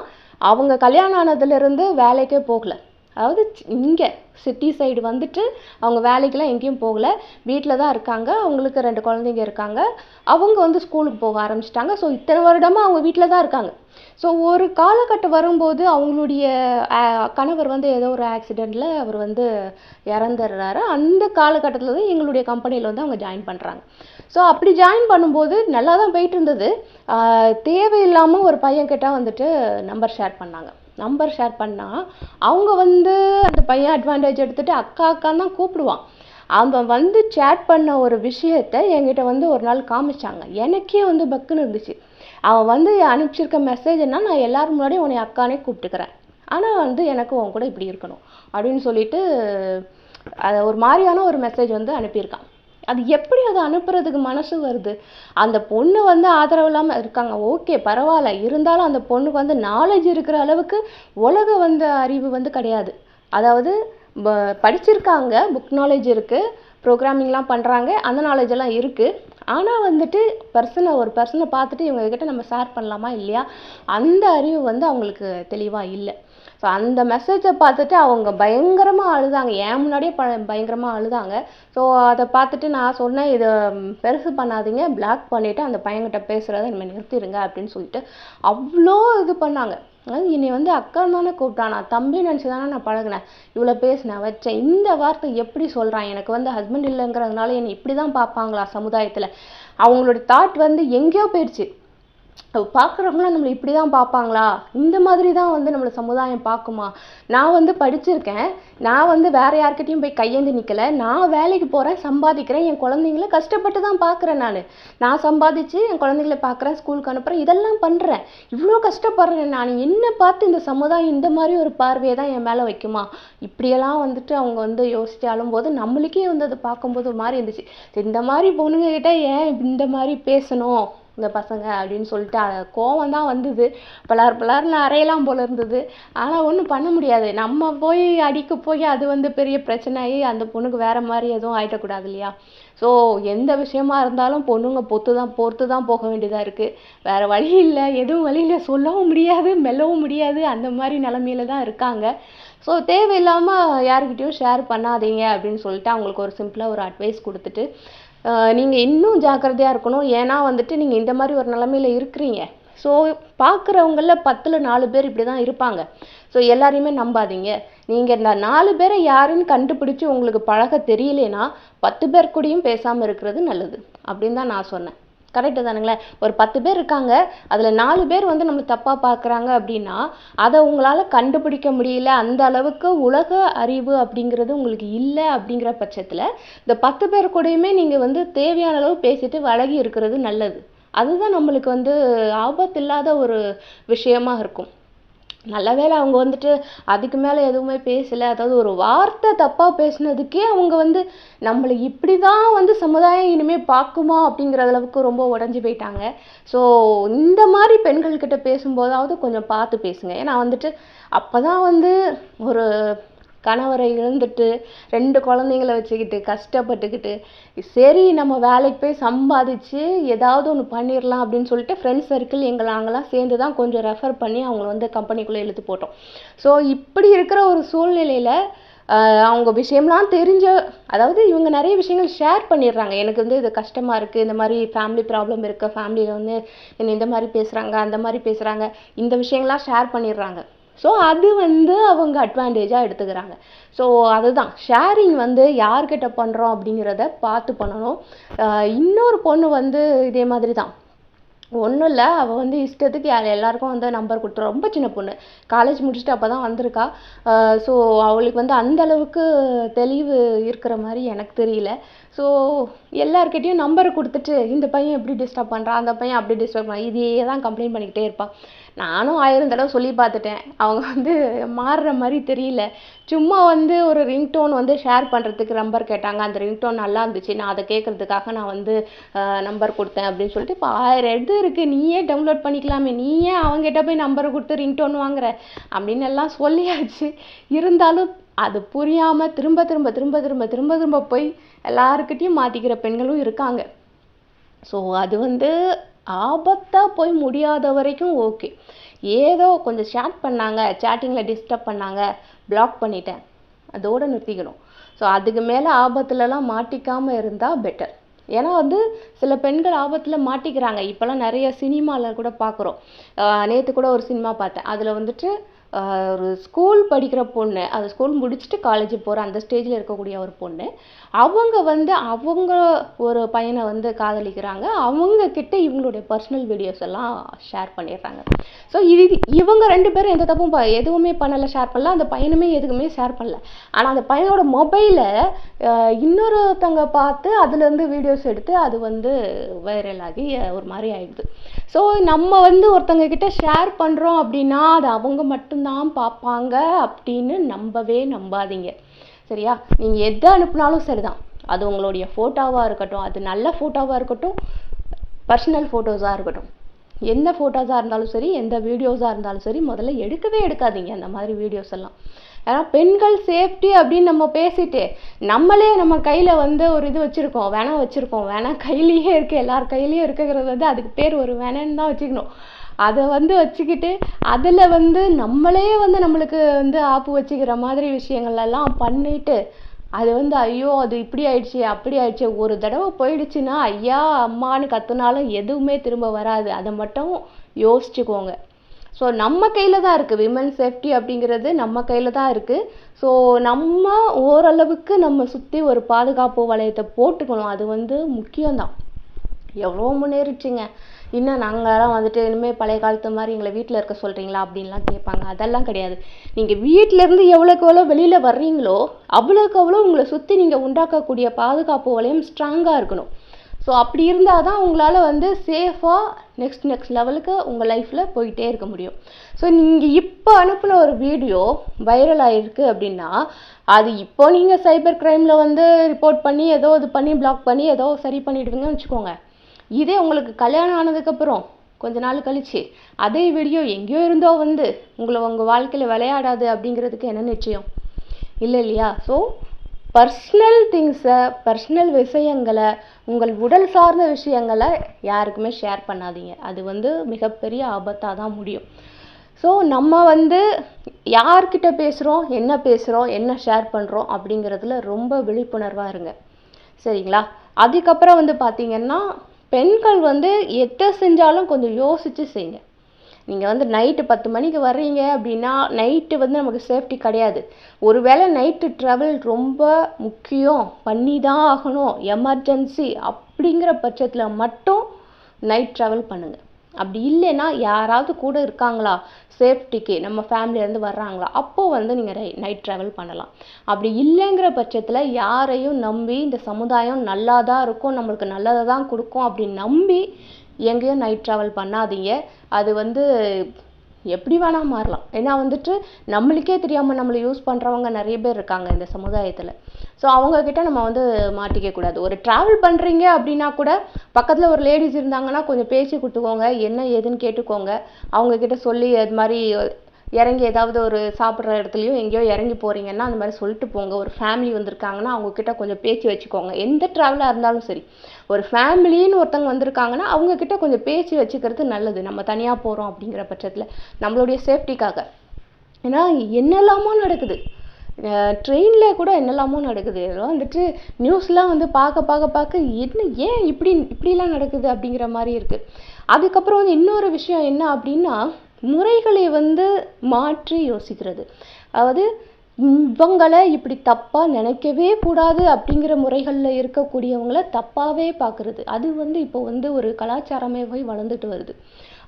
அவங்க கல்யாணம் ஆனதுலேருந்து வேலைக்கே போகல. அதாவது இங்கே சிட்டி சைடு வந்துட்டு அவங்க வேலைக்கெல்லாம் எங்கேயும் போகல. வீட்டில் தான் இருக்காங்க. அவங்களுக்கு ரெண்டு குழந்தைங்க இருக்காங்க. அவங்க வந்து ஸ்கூலுக்கு போக ஆரம்பிச்சிட்டாங்க. ஸோ இத்தனை வருடமாக அவங்க வீட்டில் தான் இருக்காங்க. ஸோ ஒரு காலகட்டம் வரும்போது அவங்களுடைய கணவர் வந்து ஏதோ ஒரு ஆக்சிடெண்ட்டில் அவர் வந்து இறந்துடுறாரு. அந்த காலகட்டத்தில் தான் எங்களுடைய கம்பெனியில் வந்து அவங்க ஜாயின் பண்ணுறாங்க ஸோ அப்படி ஜாயின் பண்ணும்போது நல்லா தான் போயிட்டு இருந்தது தேவையில்லாமல் ஒரு பையன் பையன்கிட்ட வந்துட்டு நம்பர் ஷேர் பண்ணாங்க. நம்பர் ஷேர் பண்ணால் அவங்க வந்து அந்த பையன் அட்வான்டேஜ் எடுத்துட்டு அக்கா அக்கான்னு தான் கூப்பிடுவான். அவன் வந்து சேட் பண்ண ஒரு விஷயத்த என்கிட்ட வந்து ஒரு நாள் காமிச்சாங்க. எனக்கே வந்து பக்குன்னு இருந்துச்சு. அவன் வந்து அனுப்பிச்சிருக்க மெசேஜ்னா நான் எல்லாரும் முன்னாடியும் உன்னை அக்கானே கூப்பிட்டுக்கிறேன். ஆனால் வந்து எனக்கு உன் கூட இப்படி இருக்கணும் அப்படின்னு சொல்லிட்டு அதை ஒரு மாதிரியான ஒரு மெசேஜ் வந்து அனுப்பியிருக்கான். அது எப்படி அதை அனுப்புறதுக்கு மனசு வருது? அந்த பொண்ணு வந்து ஆதரவு இல்லாமல் இருக்காங்க. ஓகே பரவாயில்ல. இருந்தாலும் அந்த பொண்ணுக்கு வந்து நாலேஜ் இருக்கிற அளவுக்கு உலக வந்து அறிவு வந்து கிடையாது. அதாவது ப- படிச்சிருக்காங்க. புக் நாலேஜ் இருக்குது ப்ரோக்ராமிங்லாம் பண்ணுறாங்க அந்த நாலேஜ் எல்லாம் இருக்குது ஆனால் வந்துட்டு பர்சனை ஒரு பர்சனை பார்த்துட்டு இவங்கக்கிட்ட நம்ம ஷேர் பண்ணலாமா இல்லையா? அந்த அறிவு வந்து அவங்களுக்கு தெளிவாக இல்லை. ஸோ அந்த மெசேஜை பார்த்துட்டு அவங்க பயங்கரமாக அழுதாங்க. என் முன்னாடியே ப பயங்கரமாக அழுதாங்க. ஸோ அதை பார்த்துட்டு நான் சொன்னேன் இதை பெருசு பண்ணாதீங்க. பிளாக் பண்ணிவிட்டு அந்த பையன்கிட்ட பேசுகிறத இனிமேல் நிறுத்திடுங்க அப்படின்னு சொல்லிட்டு அவ்வளோ இது பண்ணாங்க. அதாவது என்னை வந்து அக்கான்னு தானே கூப்பிட்டான் நான் தம்பி நினச்சி தானே நான் பழகினேன். இவ்வளோ பேசினேன் வச்சேன். இந்த வார்த்தை எப்படி சொல்கிறான் எனக்கு வந்து ஹஸ்பண்ட் இல்லைங்கிறதுனால என்னை இப்படி தான் பார்ப்பாங்களா சமுதாயத்தில்? அவங்களோட தாட் வந்து எங்கேயோ போயிடுச்சு. பார்க்குறவங்களாம் நம்மளை இப்படி தான் பார்ப்பாங்களா? இந்த மாதிரி தான் வந்து நம்மளை சமுதாயம் பார்க்குமா? நான் வந்து படிச்சிருக்கேன். நான் வந்து வேறு யார்கிட்டயும் போய் கையேந்து நிற்கல நான் வேலைக்கு போகிறேன் சம்பாதிக்கிறேன். என் குழந்தைங்கள கஷ்டப்பட்டு தான் பார்க்குறேன் நான். நான் சம்பாதிச்சு என் குழந்தைங்கள பார்க்குறேன் ஸ்கூலுக்கு அனுப்புகிறேன் இதெல்லாம் பண்ணுறேன் இவ்வளோ கஷ்டப்படுறேன் நான். என்ன பார்த்து இந்த சமுதாயம் இந்த மாதிரி ஒரு பார்வையை தான் என் மேலே வைக்குமா? இப்படியெல்லாம் வந்துட்டு அவங்க வந்து யோசிச்சு அழும்போது நம்மளுக்கே வந்து அதை பார்க்கும்போது ஒரு மாதிரி இருந்துச்சு. சரி, இந்த மாதிரி பொண்ணுங்ககிட்ட ஏன் இந்த மாதிரி பேசணும்? இந்த பசங்க அப்படின்னு சொல்லிட்டு கோவம் தான் வந்தது. பலார் பலார்னு அறையலாம் போல இருந்தது. ஆனால் ஒன்றும் பண்ண முடியாது. நம்ம போய் அடிக்க போய் அது வந்து பெரிய பிரச்சனையாகி அந்த பொண்ணுக்கு வேற மாதிரி எதுவும் ஆகிடக்கூடாது இல்லையா? ஸோ எந்த விஷயமா இருந்தாலும் பொண்ணுங்க பொத்து தான் பொறுத்து தான் போக வேண்டியதாக இருக்குது வேறு வழி இல்லை. எதுவும் வழியில் சொல்லவும் முடியாது மெல்லவும் முடியாது. அந்த மாதிரி நிலமையில தான் இருக்காங்க. ஸோ தேவையில்லாமல் யாருக்கிட்டேயும் ஷேர் பண்ணாதீங்க அப்படின்னு சொல்லிட்டு அவங்களுக்கு ஒரு சிம்பிளாக ஒரு அட்வைஸ் கொடுத்துட்டு நீங்கள் இன்னும் ஜாக்கிரதையாக இருக்கணும். ஏன்னா வந்துட்டு நீங்கள் இந்த மாதிரி ஒரு நிலமையில இருக்கிறீங்க. ஸோ பார்க்குறவங்கள பத்தில் நாலு பேர் இப்படி தான் இருப்பாங்க. ஸோ எல்லாரையுமே நம்பாதீங்க. நீங்கள் இந்த நாலு பேரை யாருன்னு கண்டுபிடிச்சி உங்களுக்கு பழக தெரியலேனா பத்து பேர் கூடயும் பேசாமல் இருக்கிறது நல்லது. அப்படின்னு தான் நான் சொன்னேன். கரெக்டு தானுங்களே. ஒரு பத்து பேர் இருக்காங்க. அதில் நாலு பேர் வந்து நம்மளை தப்பாக பார்க்குறாங்க அப்படின்னா அதை உங்களால் கண்டுபிடிக்க முடியல. அந்த அளவுக்கு உலக அறிவு அப்படிங்கிறது உங்களுக்கு இல்லை அப்படிங்கிற பட்சத்தில் இந்த பத்து பேர் கூடயுமே நீங்கள் வந்து தேவையான அளவு பேசிட்டு விலகி இருக்கிறது நல்லது. அதுதான் நம்மளுக்கு வந்து ஆபத்து இல்லாத ஒரு விஷயமா இருக்கும். நல்ல வேளை அவங்க வந்துட்டு அதுக்கு மேலே எதுவுமே பேசலை. அதாவது ஒரு வார்த்தை தப்பாக பேசினதுக்கே அவங்க வந்து நம்மளை இப்படி தான் வந்து சமுதாயம் இனிமேல் பார்க்குமா அப்படிங்கிற அளவுக்கு ரொம்ப உடஞ்சி போயிட்டாங்க. ஸோ இந்த மாதிரி பெண்கள்கிட்ட பேசும்போதாவது கொஞ்சம் பார்த்து பேசுங்க. ஏன்னா வந்துட்டு அப்போ தான் வந்து ஒரு கணவரை இழந்துட்டு ரெண்டு குழந்தைங்கள வச்சுக்கிட்டு கஷ்டப்பட்டுக்கிட்டு சரி நம்ம வேலைக்கு போய் சம்பாதிச்சு ஏதாவது ஒன்று பண்ணிடலாம் அப்படின்னு சொல்லிட்டு ஃப்ரெண்ட்ஸ் சர்க்கிள் எங்களை நாங்களாம் சேர்ந்து தான் கொஞ்சம் ரெஃபர் பண்ணி அவங்கள வந்து கம்பெனிக்குள்ளே இழுத்து போட்டோம். ஸோ இப்படி இருக்கிற ஒரு சூழ்நிலையில் அவங்க விஷயம்லாம் தெரிஞ்ச அதாவது இவங்க நிறைய விஷயங்கள் ஷேர் பண்ணிடுறாங்க. எனக்கு வந்து இது கஷ்டமாக இருக்குது இந்த மாதிரி ஃபேமிலி ப்ராப்ளம் இருக்குது ஃபேமிலியில் வந்து என்ன இந்த மாதிரி பேசுகிறாங்க அந்த மாதிரி பேசுகிறாங்க இந்த விஷயங்கள்லாம் ஷேர் பண்ணிடுறாங்க. ஸோ அது வந்து அவங்க அட்வான்டேஜாக எடுத்துக்கிறாங்க. ஸோ அதுதான். ஷேரிங் வந்து யார்கிட்ட பண்ணுறோம் அப்படிங்கிறத பார்த்து பண்ணணும். இன்னொரு பொண்ணு வந்து இதே மாதிரி தான் ஒன்றும் இல்லை அவள் வந்து இஷ்டத்துக்கு யார் எல்லாருக்கும் வந்து நம்பர் கொடுத்துரும் ரொம்ப சின்ன பொண்ணு. காலேஜ் முடிச்சுட்டு அப்போ தான் வந்திருக்கா ஸோ அவளுக்கு வந்து அந்த அளவுக்கு தெளிவு இருக்கிற மாதிரி எனக்கு தெரியல. ஸோ எல்லாருக்கிட்டேயும் நம்பர் கொடுத்துட்டு இந்த பையன் எப்படி டிஸ்டர்ப் பண்ணுறான் அந்த பையன் அப்படி டிஸ்டர்ப் பண்ணுறான் இதையே தான் கம்ப்ளைண்ட் பண்ணிக்கிட்டே இருப்பான். நானும் ஆயிரம் தடவை சொல்லி பார்த்துட்டேன். அவங்க வந்து மாறுற மாதிரி தெரியல. சும்மா வந்து ஒரு ரிங்டோன் வந்து ஷேர் பண்ணுறதுக்கு நம்பர் கேட்டாங்க. அந்த ரிங்டோன் நல்லா இருந்துச்சு. நான் அதை கேட்குறதுக்காக நான் வந்து நம்பர் கொடுத்தேன் அப்படின்னு சொல்லிட்டு இப்போ ஆயிரம் இது இருக்குது நீயே டவுன்லோட் பண்ணிக்கலாமே. நீயே அவங்ககிட்ட போய் நம்பரை கொடுத்து ரிங்டோன் வாங்குற. அப்படின்னு எல்லாம் சொல்லியாச்சு. இருந்தாலும் அது புரியாமல் திரும்ப திரும்ப திரும்ப திரும்ப திரும்ப திரும்ப போய் எல்லாருக்கிட்டையும் மாற்றிக்கிற பெண்களும் இருக்காங்க. ஸோ அது வந்து ஆபத்தாக போய் முடியாத வரைக்கும் ஓகே. ஏதோ கொஞ்சம் சேட் பண்ணாங்க சேட்டிங்கில் டிஸ்டர்ப் பண்ணாங்க பிளாக் பண்ணிட்டேன். அதோடு நிறுத்திக்கணும். ஸோ அதுக்கு மேலே ஆபத்துலலாம் மாட்டிக்காமல் இருந்தால் பெட்டர் ஏன்னா வந்து சில பெண்கள் ஆபத்தில் மாட்டிக்கிறாங்க. இப்போல்லாம் நிறைய சினிமாவில் கூட பார்க்குறோம் நேற்று கூட ஒரு சினிமா பார்த்தேன். அதில் வந்துட்டு ஒரு ஸ்கூல் படிக்கிற பொண்ணு அது ஸ்கூல் முடிச்சுட்டு காலேஜ் போகிற அந்த ஸ்டேஜில் இருக்கக்கூடிய ஒரு பொண்ணு அவங்க வந்து அவங்க ஒரு பையனை வந்து காதலிக்கிறாங்க. அவங்க கிட்ட இவங்களுடைய பர்சனல் வீடியோஸ் எல்லாம் ஷேர் பண்ணிடுறாங்க. ஸோ இது இவங்க ரெண்டு பேரும் எந்த தப்பும் ப- எதுவுமே பண்ணலை ஷேர் பண்ணல. அந்த பையனுமே எதுக்குமே ஷேர் பண்ணல. ஆனால் அந்த பையனோட மொபைலை இன்னொருத்தவங்க பார்த்து அதுலேருந்து வீடியோஸ் எடுத்து அது வந்து வைரல் ஆகி ஒரு மாதிரி ஆயிடுது. ஸோ நம்ம வந்து ஒருத்தவங்க கிட்ட ஷேர் பண்ணுறோம் அப்படின்னா அது அவங்க மட்டும் மட்டும்தான் பார்ப்பாங்க அப்படின்னு நம்பவே நம்பாதீங்க. சரியா? நீங்கள் எதை அனுப்புனாலும் சரிதான். அது உங்களுடைய ஃபோட்டோவாக இருக்கட்டும் அது நல்ல ஃபோட்டோவாக இருக்கட்டும் பர்சனல் ஃபோட்டோஸாக இருக்கட்டும். எந்த ஃபோட்டோஸாக இருந்தாலும் சரி எந்த வீடியோஸாக இருந்தாலும் சரி முதல்ல எடுக்கவே எடுக்காதீங்க அந்த மாதிரி வீடியோஸ் எல்லாம். ஏன்னா பெண்கள் சேஃப்டி அப்படின்னு நம்ம பேசிட்டு நம்மளே நம்ம கையில் வந்து ஒரு இது வச்சுருக்கோம் வேணா வச்சுருக்கோம். வேணா கையிலேயே இருக்குது எல்லார் கையிலையும் இருக்குங்கிறது வந்து அதுக்கு பேர் ஒரு வேணன்னு தான் வச்சுக்கணும். அதை வந்து வச்சுக்கிட்டு அதில் வந்து நம்மளே வந்து நம்மளுக்கு வந்து ஆப்பு வச்சுக்கிற மாதிரி விஷயங்களெல்லாம் பண்ணிட்டு அது வந்து ஐயோ அது இப்படி ஆயிடுச்சு அப்படி ஆயிடுச்சு ஒரு தடவை போயிடுச்சுன்னா ஐயா அம்மான்னு கத்துனாலும் எதுவுமே திரும்ப வராது. அதை மட்டும் யோசிச்சுக்கோங்க. ஸோ நம்ம கையில் தான் இருக்குது விமன் சேஃப்டி அப்படிங்கிறது நம்ம கையில் தான் இருக்குது ஸோ நம்ம ஓரளவுக்கு நம்ம சுற்றி ஒரு பாதுகாப்பு வளையத்தை போட்டுக்கணும். அது வந்து முக்கியம்தான். எவ்வளோ முன்னேறிச்சுங்க. இன்னும் நாங்களாம் வந்துட்டு இனிமேல் பழைய காலத்து மாதிரி எங்களை வீட்டில் இருக்க சொல்கிறீங்களா அப்படின்லாம் கேட்பாங்க. அதெல்லாம் கிடையாது. நீங்கள் வீட்டிலேருந்து எவ்வளோக்கு எவ்வளோ வெளியில் வர்றீங்களோ அவ்வளோக்கு அவ்வளோ உங்களை சுற்றி நீங்கள் உண்டாக்கக்கூடிய பாதுகாப்பு வளையம் ஸ்ட்ராங்காக இருக்கணும். ஸோ அப்படி இருந்தால் தான் உங்களால் வந்து சேஃபாக நெக்ஸ்ட் நெக்ஸ்ட் லெவலுக்கு உங்கள் லைஃப்பில் போயிட்டே இருக்க முடியும். ஸோ நீங்கள் இப்போ அனுப்பின ஒரு வீடியோ வைரல் ஆகிருக்கு அப்படின்னா அது இப்போ நீங்கள் சைபர் க்ரைமில் வந்து ரிப்போர்ட் பண்ணி ஏதோ இது பண்ணி பிளாக் பண்ணி ஏதோ சரி பண்ணிவிடுவீங்கன்னு வச்சுக்கோங்க. இதே உங்களுக்கு கல்யாணம் ஆனதுக்கப்புறம் கொஞ்ச நாள் கழிச்சு அதே வீடியோ எங்கேயோ இருந்தோ வந்து உங்களை உங்கள் வாழ்க்கையில் விளையாடாது அப்படிங்கிறதுக்கு என்ன நிச்சயம்? இல்லை இல்லையா? ஸோ பர்சனல் திங்ஸை பர்சனல் விஷயங்களை உங்கள் உடல் சார்ந்த விஷயங்களை யாருக்குமே ஷேர் பண்ணாதீங்க. அது வந்து மிகப்பெரிய ஆபத்தாக தான் முடியும். ஸோ நம்ம வந்து யார்கிட்ட பேசுகிறோம் என்ன பேசுகிறோம் என்ன ஷேர் பண்ணுறோம் அப்படிங்கிறதுல ரொம்ப விழிப்புணர்வாக இருங்க. சரிங்களா? அதுக்கப்புறம் வந்து பார்த்திங்கன்னா பெண்கள் வந்து எதை செஞ்சாலும் கொஞ்சம் யோசித்து செய்யுங்க. நீங்கள் வந்து நைட்டு பத்து மணிக்கு வர்றீங்க அப்படின்னா நைட்டு வந்து நமக்கு சேஃப்டி கிடையாது. ஒருவேளை நைட்டு ட்ராவல் ரொம்ப முக்கியம் பண்ணி தான் ஆகணும் எமர்ஜென்சி அப்படிங்கிற பட்சத்தில் மட்டும் நைட் ட்ராவல் பண்ணுங்கள் அப்படி இல்லைன்னா யாராவது கூட இருக்காங்களா? சேஃப்டிக்கு நம்ம ஃபேமிலியிலேருந்து வர்றாங்களா? அப்போது வந்து நீங்கள் நைட் ட்ராவல் பண்ணலாம். அப்படி இல்லைங்கிற பட்சத்தில் யாரையும் நம்பி இந்த சமுதாயம் நல்லா தான் இருக்கும் நம்மளுக்கு நல்லதை தான் கொடுக்கும் அப்படி நம்பி எங்கேயும் நைட் ட்ராவல் பண்ணாதீங்க. அது வந்து எப்படி வேணால் மாறலாம். ஏன்னா வந்துட்டு நம்மளுக்கே தெரியாமல் நம்மளை யூஸ் பண்ணுறவங்க நிறைய பேர் இருக்காங்க இந்த சமுதாயத்தில். ஸோ அவங்கக்கிட்ட நம்ம வந்து மாட்டிக்க கூடாது. ஒரு ட்ராவல் பண்ணுறீங்க அப்படின்னா கூட பக்கத்தில் ஒரு லேடிஸ் இருந்தாங்கன்னா கொஞ்சம் பேசி கொடுத்துக்கோங்க என்ன ஏதுன்னு கேட்டுக்கோங்க. அவங்கக்கிட்ட சொல்லி அது மாதிரி இறங்கி ஏதாவது ஒரு சாப்பிட்ற இடத்துலையோ எங்கேயோ இறங்கி போகிறீங்கன்னா அந்த மாதிரி சொல்லிட்டு போங்க. ஒரு ஃபேமிலி வந்திருக்காங்கன்னா அவங்கக்கிட்ட கொஞ்சம் பேச்சு வச்சுக்கோங்க. எந்த ட்ராவலாக இருந்தாலும் சரி. ஒரு ஃபேமிலின்னு ஒருத்தவங்க வந்திருக்காங்கன்னா அவங்கக்கிட்ட கொஞ்சம் பேச்சு வச்சுக்கிறது நல்லது. நம்ம தனியாக போகிறோம் அப்படிங்கிற பட்சத்தில். நம்மளுடைய சேஃப்டிக்காக ஏன்னா என்னெல்லாமோ நடக்குது. ட்ரெயினில் கூட என்னெல்லாமோ நடக்குது. இதெல்லாம் வந்துட்டு நியூஸ்லாம் வந்து பார்க்க பார்க்க பார்க்க என்ன ஏன் இப்படி இப்படிலாம் நடக்குது அப்படிங்கிற மாதிரி இருக்குது அதுக்கப்புறம் வந்து இன்னொரு விஷயம் என்ன அப்படின்னா முறைகளை வந்து மாற்றி யோசிக்கிறது. அதாவது இவங்களை இப்படி தப்பாக நினைக்கவே கூடாது அப்படிங்கிற முறைகளில் இருக்கக்கூடியவங்கள தப்பாகவே பார்க்குறது. அது வந்து இப்போ வந்து ஒரு கலாச்சாரமே போய் வளர்ந்துட்டு வருது.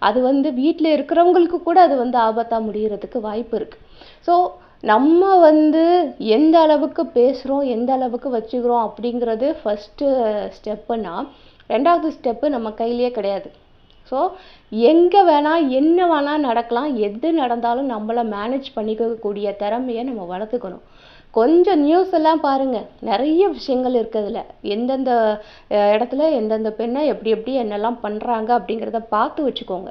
அது வந்து வீட்டில் இருக்கிறவங்களுக்கு கூட அது வந்து ஆபத்தாக முடிகிறதுக்கு வாய்ப்பு இருக்குது ஸோ நம்ம வந்து எந்த அளவுக்கு பேசுகிறோம் எந்த அளவுக்கு வச்சுக்கிறோம் அப்படிங்கிறது ஃபஸ்ட்டு ஸ்டெப்புனா ரெண்டாவது ஸ்டெப்பு நம்ம கையிலேயே கிடையாது. ஸோ எங்கே வேணால் என்ன வேணால் நடக்கலாம் எது நடந்தாலும் நம்மளை மேனேஜ் பண்ணிக்கக்கூடிய திறமையை நம்ம வளர்த்துக்கணும். கொஞ்சம் நியூஸ் எல்லாம் பாருங்கள் நிறைய விஷயங்கள் இருக்குதுல எந்தெந்த இடத்துல எந்தெந்த பெண்ணை எப்படி எப்படி என்னெல்லாம் பண்ணுறாங்க அப்படிங்கிறத பார்த்து வச்சுக்கோங்க.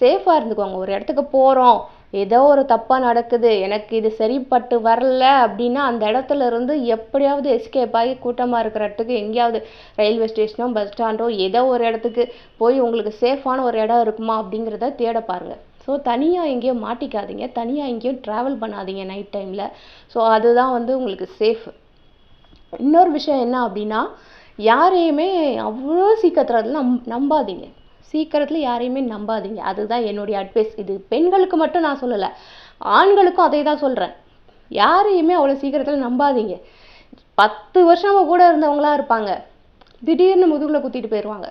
சேஃபாக இருந்துக்கோங்க. ஒரு இடத்துக்கு போகிறோம் ஏதோ ஒரு தப்பாக நடக்குது எனக்கு இது சரிப்பட்டு வரல அப்படின்னா அந்த இடத்துல இருந்து எப்படியாவது எஸ்கேப் ஆகி கூட்டமாக இருக்கிற இடத்துக்கு எங்கேயாவது ரயில்வே ஸ்டேஷனோ பஸ் ஸ்டாண்டோ ஏதோ ஒரு இடத்துக்கு போய் உங்களுக்கு சேஃபான ஒரு இடம் இருக்குமா அப்படிங்கிறத தேட பாருங்கள் ஸோ தனியாக எங்கேயும் மாட்டிக்காதீங்க. தனியாக எங்கேயும் ட்ராவல் பண்ணாதீங்க நைட் டைமில் ஸோ அதுதான் வந்து உங்களுக்கு சேஃப் இன்னொரு விஷயம் என்ன அப்படின்னா யாரையுமே அவ்வளோ சீக்கிரத்தில் நம் நம்பாதீங்க. சீக்கிரத்தில் யாரையுமே நம்பாதீங்க. அதுதான் என்னுடைய அட்வைஸ் இது பெண்களுக்கு மட்டும் நான் சொல்லலை. ஆண்களுக்கும் அதே தான் சொல்கிறேன் யாரையுமே அவ்வளோ சீக்கிரத்தில் நம்பாதீங்க. பத்து வருஷமாக கூட இருந்தவங்களா இருப்பாங்க. திடீர்னு முதுகில் குத்திட்டு போயிடுவாங்க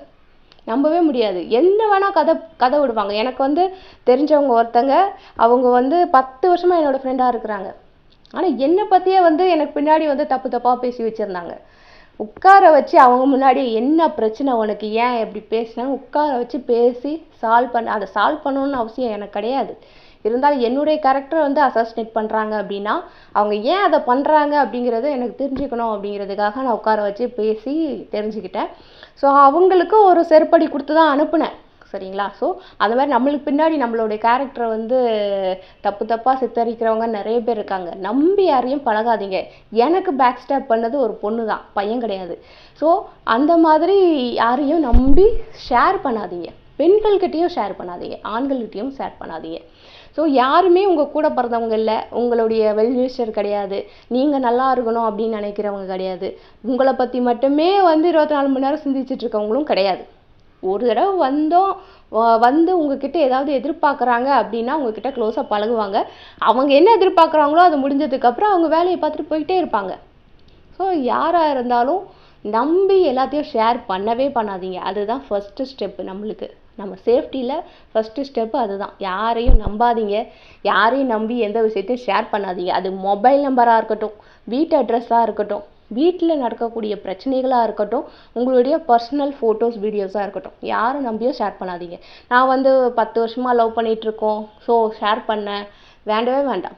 நம்பவே முடியாது. என்ன வேணால் கதை கதை விடுவாங்க. எனக்கு வந்து தெரிஞ்சவங்க ஒருத்தங்க அவங்க வந்து பத்து வருஷமாக என்னோடய ஃப்ரெண்டாக இருக்கிறாங்க. ஆனால் என்னை பற்றியே வந்து எனக்கு பின்னாடி வந்து தப்பு தப்பாக பேசி வச்சுருந்தாங்க. உட்கார வச்சு அவங்க முன்னாடி என்ன பிரச்சனை உனக்கு? ஏன் எப்படி பேசினேன் உட்கார வச்சு பேசி சால்வ் பண்ண அதை சால்வ் பண்ணணும்னு அவசியம் எனக்கு கிடையாது. இருந்தாலும் என்னுடைய கேரக்டரை வந்து அசாசினேட் பண்ணுறாங்க அப்படின்னா அவங்க ஏன் அதை பண்ணுறாங்க அப்படிங்கிறத எனக்கு தெரிஞ்சுக்கணும் அப்படிங்கிறதுக்காக நான் உட்கார வச்சு பேசி தெரிஞ்சுக்கிட்டேன். ஸோ அவங்களுக்கும் ஒரு செருப்படி கொடுத்து தான் அனுப்புனேன். சரிங்களா? ஸோ அந்த மாதிரி நம்மளுக்கு பின்னாடி நம்மளுடைய கேரக்டரை வந்து தப்பு தப்பாக சித்தரிக்கிறவங்க நிறைய பேர் இருக்காங்க. நம்பி யாரையும் பழகாதீங்க. எனக்கு பேக் ஸ்டாப் பண்ணது ஒரு பொண்ணு தான் பையன் கிடையாது. ஸோ அந்த மாதிரி யாரையும் நம்பி ஷேர் பண்ணாதீங்க. பெண்கள்கிட்டையும் ஷேர் பண்ணாதீங்க. ஆண்கள்கிட்டயும் ஷேர் பண்ணாதீங்க. ஸோ யாருமே உங்கள் கூட பிறந்தவங்க இல்லை. உங்களுடைய வெல்விஷர் கிடையாது. நீங்கள் நல்லா இருக்கணும் அப்படின்னு நினைக்கிறவங்க கிடையாது. உங்களை பற்றி மட்டுமே வந்து இருபத்தி நாலு மணி நேரம் சிந்திச்சுட்டு இருக்கவங்களும் கிடையாது. ஒரு தடவை வந்தோம் வந்து உங்ககிட்ட ஏதாவது எதிர்பார்க்குறாங்க அப்படின்னா உங்ககிட்ட க்ளோஸாக பழகுவாங்க. அவங்க என்ன எதிர்பார்க்குறாங்களோ அது முடிஞ்சதுக்கப்புறம் அவங்க வேலையை பார்த்துட்டு போயிட்டே இருப்பாங்க. ஸோ யாராக இருந்தாலும் நம்பி எல்லாத்தையும் ஷேர் பண்ணவே பண்ணாதீங்க. அதுதான் ஃபஸ்ட்டு ஸ்டெப்பு நம்மளுக்கு. நம்ம சேஃப்டியில் ஃபஸ்ட்டு ஸ்டெப்பு அதுதான். யாரையும் நம்பாதீங்க. யாரையும் நம்பி எந்த விஷயத்தையும் ஷேர் பண்ணாதீங்க. அது மொபைல் நம்பராக இருக்கட்டும் வீட்டு அட்ரஸாக இருக்கட்டும். வீட்டில் நடக்கக்கூடிய பிரச்சனைகளாக இருக்கட்டும் உங்களுடைய பர்சனல் ஃபோட்டோஸ் வீடியோஸாக இருக்கட்டும் யாரை நம்பியும் ஷேர் பண்ணாதீங்க. நான் வந்து பத்து வருஷமாக லவ் பண்ணிகிட்ருக்கோம் ஸோ ஷேர் பண்ணேன் வேண்டவே வேண்டாம்.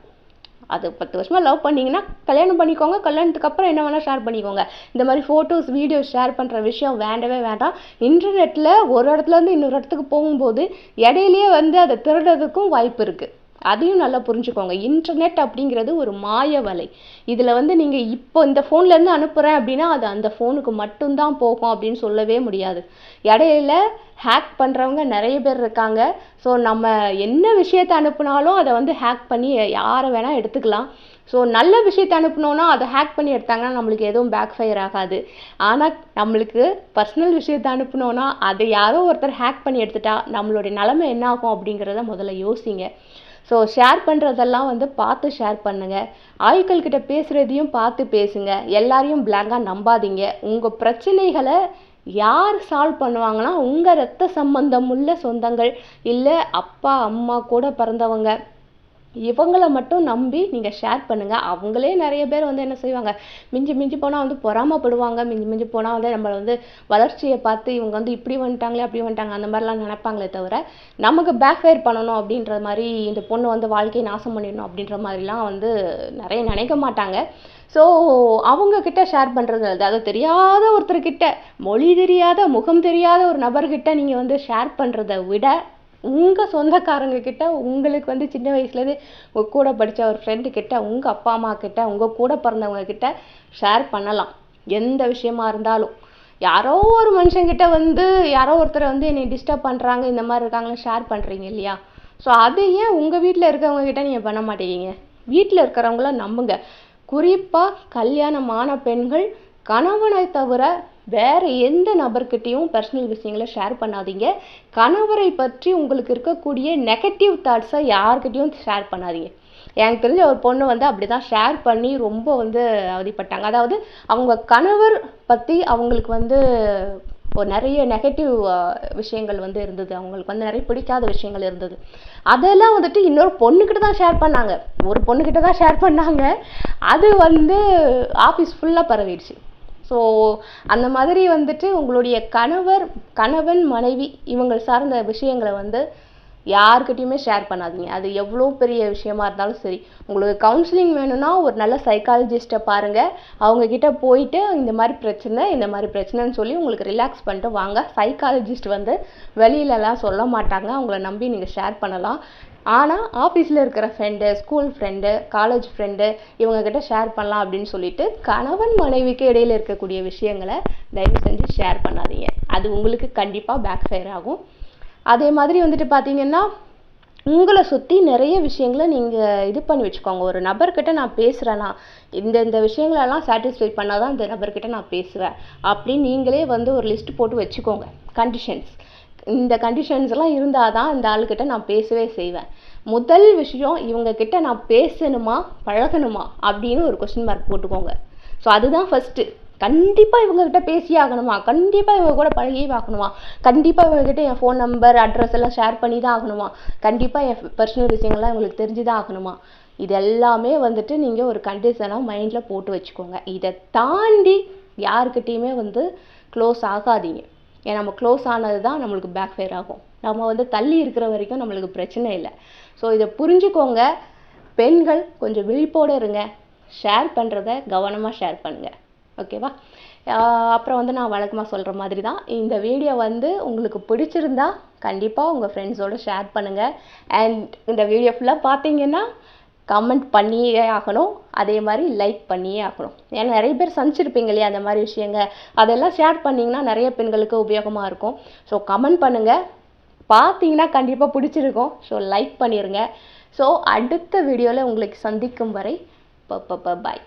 அது பத்து வருஷமாக லவ் பண்ணிங்கன்னா கல்யாணம் பண்ணிக்கோங்க. கல்யாணத்துக்கு அப்புறம் என்ன வேணால் ஷேர் பண்ணிக்கோங்க. இந்த மாதிரி ஃபோட்டோஸ் வீடியோஸ் ஷேர் பண்ணுற விஷயம் வேண்டவே வேண்டாம். இன்டர்நெட்டில் ஒரு இடத்துலேருந்து இன்னொரு இடத்துக்கு போகும்போது இடையிலேயே வந்து அதை திருடுறதுக்கும் வாய்ப்பு இருக்குது அதையும் நல்லா புரிஞ்சுக்கோங்க. இன்டர்நெட் அப்படிங்கிறது ஒரு மாய வலை. இதில் வந்து நீங்கள் இப்போ இந்த ஃபோன்லேருந்து அனுப்புகிறேன் அப்படின்னா அது அந்த ஃபோனுக்கு மட்டும்தான் போகும் அப்படின்னு சொல்லவே முடியாது. இடையில ஹேக் பண்ணுறவங்க நிறைய பேர் இருக்காங்க. ஸோ நம்ம என்ன விஷயத்தை அனுப்புனாலும் அதை வந்து ஹேக் பண்ணி யாரை வேணால் எடுத்துக்கலாம். ஸோ நல்ல விஷயத்தை அனுப்பினோன்னா அதை ஹேக் பண்ணி எடுத்தாங்கன்னா நம்மளுக்கு எதுவும் பேக் ஃபயர் ஆகாது. ஆனால் நம்மளுக்கு பர்சனல் விஷயத்தை அனுப்புனோன்னா அதை யாரோ ஒருத்தர் ஹேக் பண்ணி எடுத்துட்டா நம்மளுடைய நிலமை என்ன ஆகும் அப்படிங்கிறத முதல்ல யோசிங்க. ஸோ ஷேர் பண்ணுறதெல்லாம் வந்து பார்த்து ஷேர் பண்ணுங்கள் ஆட்கள் கிட்ட பேசுகிறதையும் பார்த்து பேசுங்க. எல்லாரையும் பிளாங்காக நம்பாதீங்க. உங்கள் பிரச்சனைகளை யார் சால்வ் பண்ணுவாங்கன்னா உங்கள் ரத்த சம்பந்தம் உள்ள சொந்தங்கள். இல்லை அப்பா அம்மா கூட பிறந்தவங்க. இவங்கள மட்டும் நம்பி நீங்கள் ஷேர் பண்ணுங்கள் அவங்களே நிறைய பேர் வந்து என்ன செய்வாங்க? மிஞ்சி மிஞ்சி போனால் வந்து பொறாமப்படுவாங்க. மிஞ்சி மிஞ்சி போனால் வந்து நம்மளை வந்து வளர்ச்சியை பார்த்து இவங்க வந்து இப்படி வந்துட்டாங்களே அப்படி வந்துட்டாங்க அந்த மாதிரிலாம் நினைப்பாங்களே தவிர நமக்கு பேக் ஃபயர் பண்ணணும் அப்படின்ற மாதிரி இந்த பொண்ணு வந்து வாழ்க்கையை நாசம் பண்ணிடணும் அப்படின்ற மாதிரிலாம் வந்து நிறைய நினைக்க மாட்டாங்க. ஸோ அவங்கக்கிட்ட ஷேர் பண்ணுறது அதாவது தெரியாத ஒருத்தர்கிட்ட மொழி தெரியாத முகம் தெரியாத ஒரு நபர்கிட்ட நீங்கள் வந்து ஷேர் பண்ணுறதை விட உங்கள் சொந்தக்காரங்கக்கிட்ட உங்களுக்கு வந்து சின்ன வயசுலேருந்து உங்கள் கூட படித்த ஒரு ஃப்ரெண்டு கிட்ட உங்கள் அப்பா அம்மா கிட்ட உங்கள் கூட பிறந்தவங்கக்கிட்ட ஷேர் பண்ணலாம். எந்த விஷயமா இருந்தாலும். யாரோ ஒரு மனுஷங்கிட்ட வந்து யாரோ ஒருத்தர் வந்து என்னை டிஸ்டர்ப் பண்ணுறாங்க இந்த மாதிரி இருக்காங்கன்னு ஷேர் பண்ணுறீங்க இல்லையா? ஸோ அதை ஏன் உங்கள் வீட்டில் இருக்கிறவங்க கிட்ட நீங்கள் பண்ண மாட்டேங்கிறீங்க? வீட்டில் இருக்கிறவங்கள நம்புங்க. குறிப்பாக கல்யாணமான பெண்கள் கணவனை தவிர வேறு எந்த நபர்கிட்டையும் பர்சனல் விஷயங்களை ஷேர் பண்ணாதீங்க. கணவரை பற்றி உங்களுக்கு இருக்கக்கூடிய நெகட்டிவ் தாட்ஸை யார்கிட்டையும் ஷேர் பண்ணாதீங்க. எனக்கு தெரிஞ்ச ஒரு பொண்ணு வந்து அப்படிதான் ஷேர் பண்ணி ரொம்ப வந்து அவதிப்பட்டாங்க. அதாவது அவங்க கணவர் பற்றி அவங்களுக்கு வந்து ஒரு நிறைய நெகட்டிவ் விஷயங்கள் வந்து இருந்தது. அவங்களுக்கு வந்து நிறைய பிடிக்காத விஷயங்கள் இருந்தது. அதெல்லாம் வந்துட்டு இன்னொரு பொண்ணுக்கிட்ட தான் ஷேர் பண்ணாங்க. ஒரு பொண்ணுக்கிட்ட தான் ஷேர் பண்ணாங்க. அது வந்து ஆஃபீஸ் ஃபுல்லாக பரவிடுச்சு. ஸோ அந்த மாதிரி வந்துட்டு உங்களுடைய கணவர் கணவன் மனைவி இவங்க சார்ந்த விஷயங்களை வந்து யாருக்கிட்டையுமே ஷேர் பண்ணாதீங்க. அது எவ்வளோ பெரிய விஷயமா இருந்தாலும் சரி. உங்களுக்கு கவுன்சிலிங் வேணும்னா ஒரு நல்ல சைக்காலஜிஸ்ட்டை பாருங்கள் அவங்கக்கிட்ட போயிட்டு இந்த மாதிரி பிரச்சனை இந்த மாதிரி பிரச்சனைன்னு சொல்லி உங்களுக்கு ரிலாக்ஸ் பண்ணிட்டு வாங்க. சைக்காலஜிஸ்ட் வந்து வெளியிலலாம் சொல்ல மாட்டாங்க. அவங்கள நம்பி நீங்கள் ஷேர் பண்ணலாம். ஆனால் ஆஃபீஸில் இருக்கிற friend school friend college friend இவங்கக்கிட்ட ஷேர் பண்ணலாம் அப்படின்னு சொல்லிட்டு கணவன் மனைவிக்கு இடையில இருக்கக்கூடிய விஷயங்களை தயவு செஞ்சு ஷேர் பண்ணாதீங்க. அது உங்களுக்கு கண்டிப்பாக பேக் ஃபயர் ஆகும். அதே மாதிரி வந்துட்டு பார்த்தீங்கன்னா உங்களை சுற்றி நிறைய விஷயங்களை நீங்கள் இது பண்ணி வச்சுக்கோங்க. ஒரு நபர்கிட்ட நான் பேசுகிறேன்னா இந்த இந்த விஷயங்களெல்லாம் சாட்டிஸ்ஃபை பண்ணால் தான் இந்த நபர்கிட்ட நான் பேசுவேன் அப்படின்னு நீங்களே வந்து ஒரு லிஸ்ட் போட்டு வச்சுக்கோங்க. கண்டிஷன்ஸ் இந்த கண்டிஷன்ஸ்லாம் இருந்தால் தான் இந்த ஆளுக்கிட்ட நான் பேசவே செய்வேன். முதல் விஷயம் இவங்கக்கிட்ட நான் பேசணுமா பழகணுமா அப்படின்னு ஒரு கொஸ்டின் மார்க் போட்டுக்கோங்க. ஸோ அதுதான் ஃபஸ்ட்டு கண்டிப்பாக இவங்ககிட்ட பேசியே ஆகணுமா? கண்டிப்பாக இவங்க கூட பழகி பார்க்கணுமா? கண்டிப்பாக இவங்ககிட்ட என் ஃபோன் நம்பர் அட்ரஸ் எல்லாம் ஷேர் பண்ணி தான் ஆகணுமா? கண்டிப்பாக என் பர்சனல் விஷயங்கள்லாம் இவங்களுக்கு தெரிஞ்சு தான் ஆகணுமா? இது எல்லாமே வந்துட்டு நீங்கள் ஒரு கண்டிஷனாக மைண்டில் போட்டு வச்சுக்கோங்க. இதை தாண்டி யாருக்கிட்டேயுமே வந்து க்ளோஸ் ஆகாதீங்க. ஏன்னா நம்ம க்ளோஸ் ஆனது தான் நம்மளுக்கு பேக் ஃபயர் ஆகும். நம்ம வந்து தள்ளி இருக்கிற வரைக்கும் நம்மளுக்கு பிரச்சனை இல்லை. ஸோ இதை புரிஞ்சுக்கோங்க. பெண்கள் கொஞ்சம் விழிப்போடு இருங்க. ஷேர் பண்ணுறத கவனமாக ஷேர் பண்ணுங்கள் ஓகேவா அப்புறம் வந்து நான் வழக்கமாக சொல்கிற மாதிரி தான் இந்த வீடியோ வந்து உங்களுக்கு பிடிச்சிருந்தா கண்டிப்பாக உங்கள் ஃப்ரெண்ட்ஸோடு ஷேர் பண்ணுங்கள் அண்ட் இந்த வீடியோ ஃபுல்லாக பார்த்தீங்கன்னா கமெண்ட் பண்ணியே ஆகணும். அதே மாதிரி லைக் பண்ணியே ஆகணும். ஏன்னா நிறைய பேர் சந்திச்சிருப்பீங்க இல்லையா அந்த மாதிரி விஷயங்க. அதெல்லாம் ஷேர் பண்ணிங்கன்னா நிறைய பெண்களுக்கு உபயோகமாக இருக்கும். ஸோ கமெண்ட் பண்ணுங்கள் பார்த்தீங்கன்னா கண்டிப்பாக பிடிச்சிருக்கும். ஸோ லைக் பண்ணிடுங்க ஸோ அடுத்த வீடியோவில் உங்களுக்கு சந்திக்கும் வரை ப பாய்